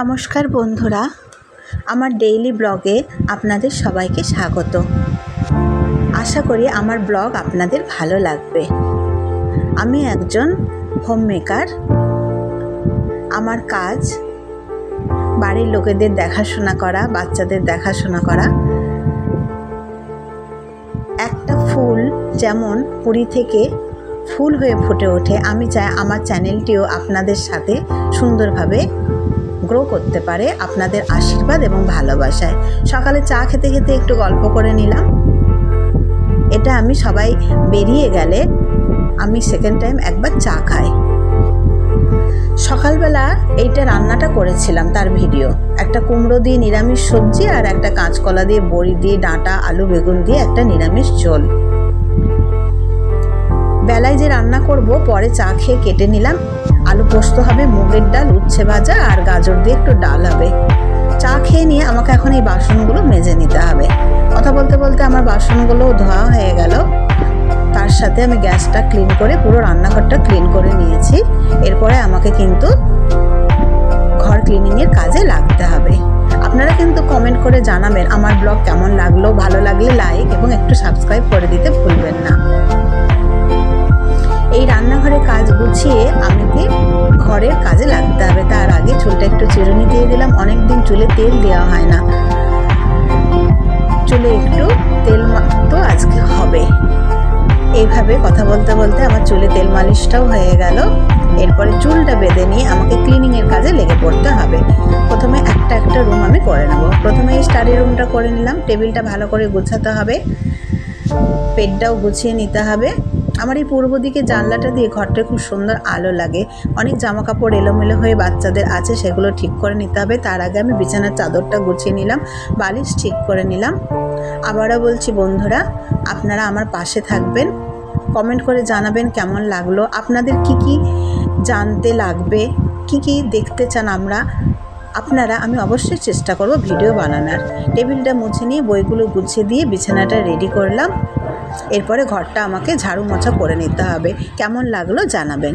নমস্কার বন্ধুরা, আমার ডেইলি ব্লগে আপনাদের সবাইকে স্বাগত। আশা করি আমার ব্লগ আপনাদের ভালো লাগবে। আমি একজন হোম মেকার আমার কাজ বাড়ির লোকেদের দেখাশোনা করা, বাচ্চাদের দেখাশোনা করা। একটা ফুল যেমন পুরী থেকে ফুল হয়ে ফুটে ওঠে, আমি চাই আমার চ্যানেলটিও আপনাদের সাথে সুন্দরভাবে গ্রো করতে পারে আপনাদের আশীর্বাদ এবং ভালোবাসায়। সকালে চা খেতে খেতে একটু গল্প করে নিলাম। এটা আমি সবাই বেরিয়ে গেলে আমি সেকেন্ড টাইম একবার চা খাই। সকালবেলা এইটা রান্নাটা করেছিলাম তার ভিডিও। একটা কুমড়ো দিয়ে নিরামিষ সবজি আর একটা কাঁচকলা দিয়ে বড়ি দিয়ে ডাঁটা, আলু, বেগুন দিয়ে একটা নিরামিষ ঝোল। বেলায় যে রান্না করব, পরে চা খেয়ে কেটে নিলাম। আলু পোস্ত হবে, মুগের ডাল, উচ্ছে ভাজা আর গাজর দিয়ে একটু ডাল হবে। চা খেয়ে নিয়ে আমাকে এখন এই বাসনগুলো মেজে নিতে হবে। কথা বলতে বলতে আমার বাসনগুলো ধোয়া হয়ে গেল। তার সাথে আমি গ্যাসটা ক্লিন করে পুরো রান্নাঘরটা ক্লিন করে নিয়েছি। এরপরে আমাকে কিন্তু ঘর ক্লিনিংয়ের কাজে লাগতে হবে। আপনারা কিন্তু কমেন্ট করে জানাবেন, আমার ব্লগ কেমন লাগল? ভালো লাগলে লাইক এবং একটু সাবস্ক্রাইব করে দিতে ভুলবেন রান্নাঘরে কাজ গুছিয়ে আমাকে ঘরের কাজে লাগতে হবে। তার আগে চুলটা একটু চিরুনি দিয়ে দিলাম। অনেক দিন চুলে তেল দেওয়া হয় না। চুলে একটু তেল তো আজকে হবে। এইভাবে কথা বলতে বলতে আমার চুলে তেল মালিশটাও হয়ে গেল। এরপরে চুলটা বেঁধে নিয়ে আমাকে ক্লিনিংয়ের কাজে লেগে পড়তে হবে। প্রথমে একটা একটা রুম আমি করে নেব। প্রথমে এই স্টাডি রুমটা করে নিলাম। টেবিলটা ভালো করে গুছাতে হবে। পেটটাও গুছিয়ে নিতে হবে। আমার এই পূর্ব দিকে জানলাটা দিয়ে ঘরটা খুব সুন্দর আলো লাগে। অনেক জামা কাপড় এলোমেলো হয়ে বাচ্চাদের আছে, সেগুলো ঠিক করে নিতে হবে। তার আগে আমি বিছানার চাদরটা গুছিয়ে নিলাম, বালিশ ঠিক করে নিলাম। আবারও বলছি, বন্ধুরা, আপনারা আমার পাশে থাকবেন। কমেন্ট করে জানাবেন কেমন লাগল। আপনাদের কি কি জানতে লাগবে? কি কি দেখতে চান আমরা? আপনারা, আমি অবশ্যই চেষ্টা করব ভিডিও বানানোর। টেবিলটা মুছে নিয়ে বইগুলো গুছিয়ে দিয়ে বিছানাটা রেডি করলাম। এরপরে ঘরটা আমাকে ঝাড়ু মোছা করে নিতে হবে। কেমন লাগল জানাবেন।